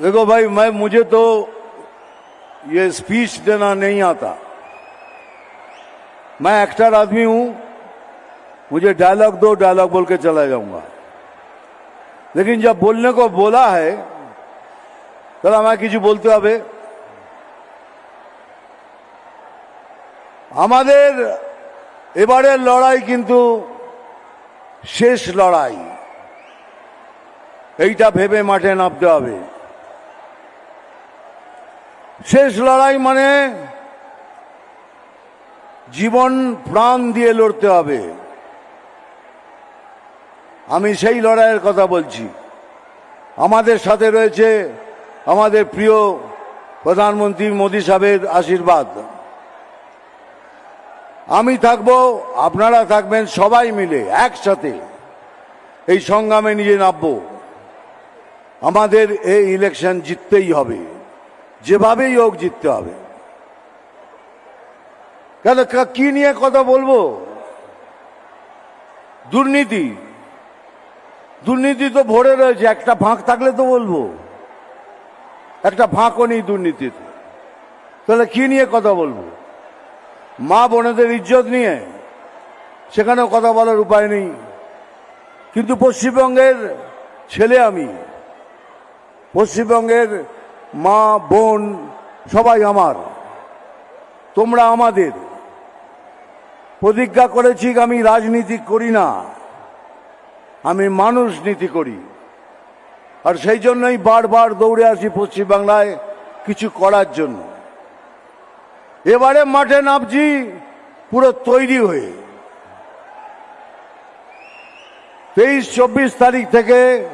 देखो भाई मैं मुझे तो ये स्पीच देना नहीं आता मैं एक्टर आदमी हूं मुझे डायलॉग दो डायलॉग बोल के चला जाऊंगा लेकिन जब बोलने को बोला है তাহলে আমায় কিছু বলতে হবে আমাদের এবারের লড়াই কিন্তু শেষ লড়াই এইটা ভেবে মাঠে নামতে হবে শেষ লড়াই মানে জীবন প্রাণ দিয়ে লড়তে হবে। আমি সেই লড়াইয়ের কথা বলছি। আমাদের সাথে রয়েছে আমাদের প্রিয় প্রধানমন্ত্রী মোদী সাহেবের আশীর্বাদ। আমি থাকব, আপনারা থাকবেন সবাই মিলে একসাথে এই সংগ্রামে নিজে নামবো। আমাদের এই ইলেকশন জিততেই হবে। যেভাবেই হোক জিততে হবে। কেন কি নিয়ে কথা বলব? দুর্নীতি। দুর্নীতি তো ভরে রয়েছে, একটা ফাঁক থাকলে তো বলব। একটা ফাঁকও নেই দুর্নীতিতে। তাহলে কি নিয়ে কথা বলব? মা বোনেদের ইজ্জত নিয়ে সেখানেও কথা বলার উপায় নেই। কিন্তু পশ্চিমবঙ্গের ছেলে আমি, পশ্চিমবঙ্গের মা, বোন, সবাই আমার। তোমরা আমাদের। প্রতিজ্ঞা করেছি আমি রাজনীতি করি না। আমি মানুষ নীতি করি। আর সেই জন্যই বারবার দৌড়ে আসি পশ্চিমবাংলায় কিছু করার জন্য। এবারে মাঠে নামছি পুরো তৈরি হয়ে। তেইশ, চব্বিশ তারিখ থেকে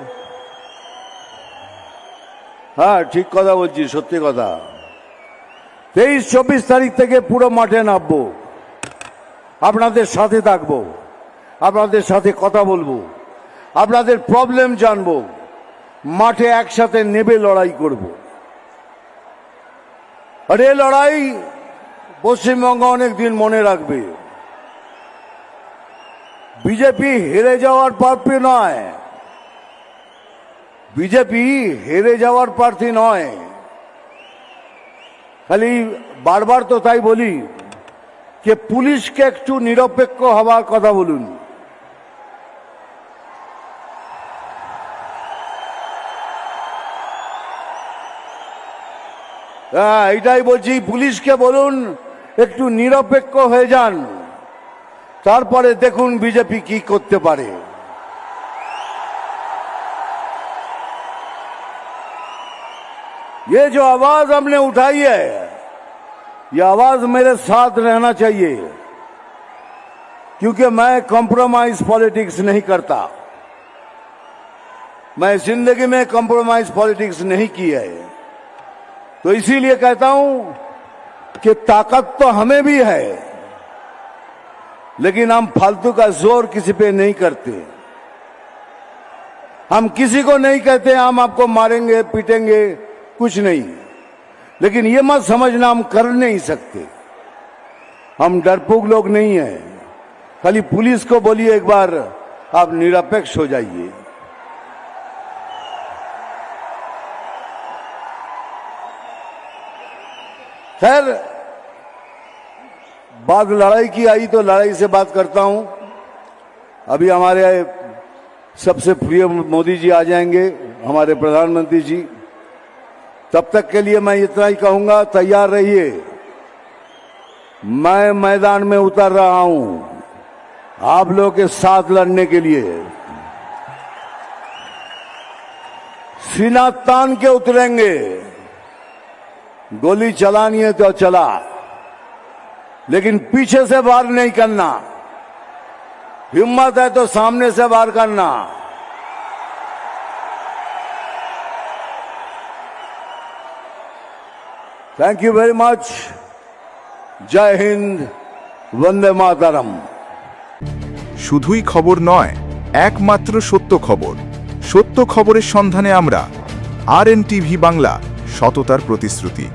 হ্যাঁ ঠিক কথা বলছি সত্যি কথা। তেইশ, চব্বিশ তারিখ থেকে পুরো মাঠে নামবো। আপনাদের সাথে থাকব। আপনাদের সাথে কথা বলব। আপনাদের প্রবলেম জানব। মাঠে একসাথে নেবে, লড়াই করব। আর এ লড়াই পশ্চিমবঙ্গ অনেক দিন মনে রাখবে। বিজেপি হেরে যাওয়ার প্রার্থী নয়। বিজেপি হেরে যাওয়ার প্রার্থী নয়। খালি বারবার তো তাই বলি যে পুলিশকে একটু নিরপেক্ষ হওয়ার কথা বলুন। হ্যাঁ এটাই বলছি, পুলিশকে বলুন, একটু নিরপেক্ষ হয়ে যান। তারপরে দেখুন বিজেপি কি করতে পারে। ये जो आवाज़ हमने उठाई है, ये आवाज़ मेरे साथ रहना चाहिए। क्योंकि मैं कॉम्प्रोमाइज पॉलिटिक्स नहीं करता। मैं ज़िंदगी में कॉम्प्रोमाइज पॉलिटिक्स नहीं की है। तो इसीलिए कहता हूँ कि ताकत तो हमें भी है, लेकिन हम फालतू का ज़ोर किसी पे नहीं करते। हम किसी को नहीं कहते, हम आपको मारेंगे, पीटेंगे कुछ नहीं। लेकिन ये मत समझना, हम कर नहीं सकते। हम डरपोक लोग नहीं हैं। खाली पुलिस को बोलिए एक बार, आप निरपेक्ष हो जाइए। खैर, बात लड़ाई की आई तो लड़ाई से बात करता हूँ। अभी हमारे सबसे प्रिय मोदी जी आ जाएँगे, हमारे प्रधानमंत्री जी। तब तक के लिए मैं इतना ही कहूँगा, तैयार रहिए। मैं मैदान में उतर रहा हूँ, आप लोगों के साथ लड़ने के लिए। सीना तान के उतरेंगे। गोली चलानी है तो चला, लेकिन पीछे से वार नहीं करना। हिम्मत है तो सामने से वार करना। Thank you very much. জয় হিন্দ বন্দে মাতারাম শুধুই খবর নয়, একমাত্র সত্য খবর। সত্য খবরের সন্ধানে আমরা আর বাংলা সততার প্রতিশ্রুতি।